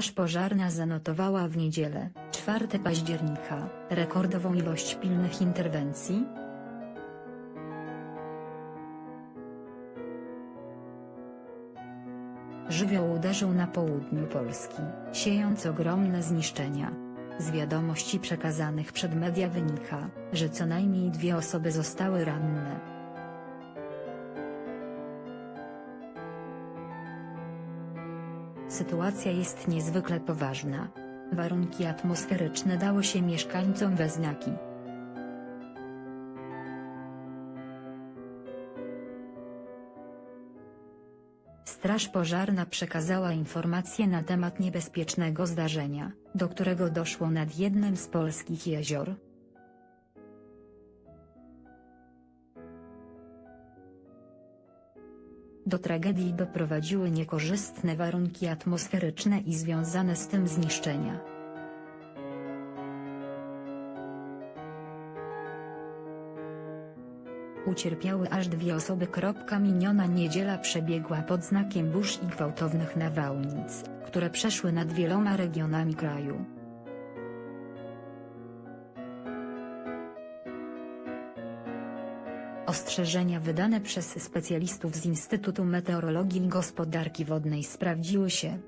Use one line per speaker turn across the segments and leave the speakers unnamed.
Straż Pożarna zanotowała w niedzielę, 4 października, rekordową ilość pilnych interwencji, Żywioł uderzył na południu Polski, siejąc ogromne zniszczenia. Z wiadomości przekazanych przed media wynika, że co najmniej dwie osoby zostały ranne. Sytuacja jest niezwykle poważna. Warunki atmosferyczne dały się mieszkańcom we znaki. Straż Pożarna przekazała informacje na temat niebezpiecznego zdarzenia, do którego doszło nad jednym z polskich jezior. Do tragedii doprowadziły niekorzystne warunki atmosferyczne i związane z tym zniszczenia. Ucierpiały aż dwie osoby. Miniona niedziela przebiegła pod znakiem burz i gwałtownych nawałnic, które przeszły nad wieloma regionami kraju. Ostrzeżenia wydane przez specjalistów z Instytutu Meteorologii i Gospodarki Wodnej sprawdziły się.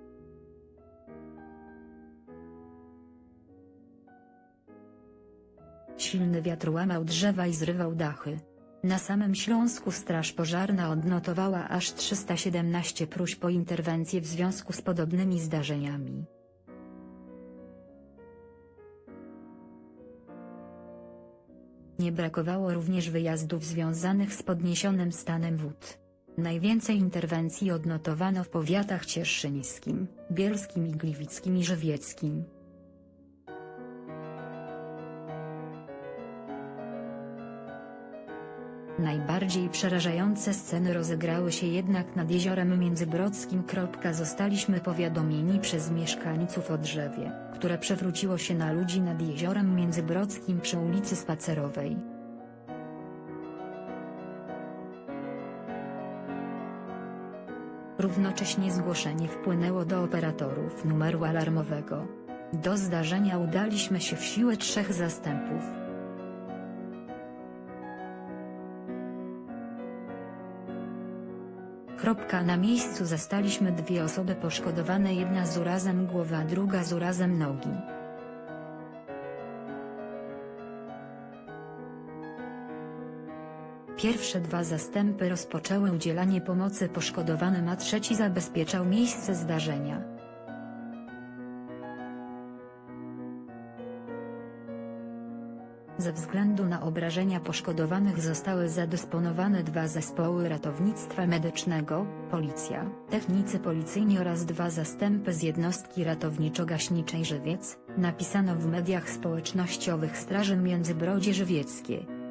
Silny wiatr łamał drzewa i zrywał dachy. Na samym Śląsku Straż Pożarna odnotowała aż 317 próśb o interwencję w związku z podobnymi zdarzeniami. Nie brakowało również wyjazdów związanych z podniesionym stanem wód. Najwięcej interwencji odnotowano w powiatach cieszyńskim, bielskim i gliwickim i żywieckim. Najbardziej przerażające sceny rozegrały się jednak nad jeziorem Międzybrodzkim. Zostaliśmy powiadomieni przez mieszkańców o drzewie, które przewróciło się na ludzi nad jeziorem Międzybrodzkim przy ulicy Spacerowej. Równocześnie zgłoszenie wpłynęło do operatorów numeru alarmowego. Do zdarzenia udaliśmy się w siłę trzech zastępów. Na miejscu zastaliśmy dwie osoby poszkodowane jedna z urazem głowy a druga z urazem nogi. Pierwsze dwa zastępy rozpoczęły udzielanie pomocy poszkodowanym a trzeci zabezpieczał miejsce zdarzenia. Ze względu na obrażenia poszkodowanych zostały zadysponowane dwa zespoły ratownictwa medycznego, policja, technicy policyjni oraz dwa zastępy z jednostki ratowniczo-gaśniczej Żywiec, napisano w mediach społecznościowych Straży Międzybrodzie Żywieckiej.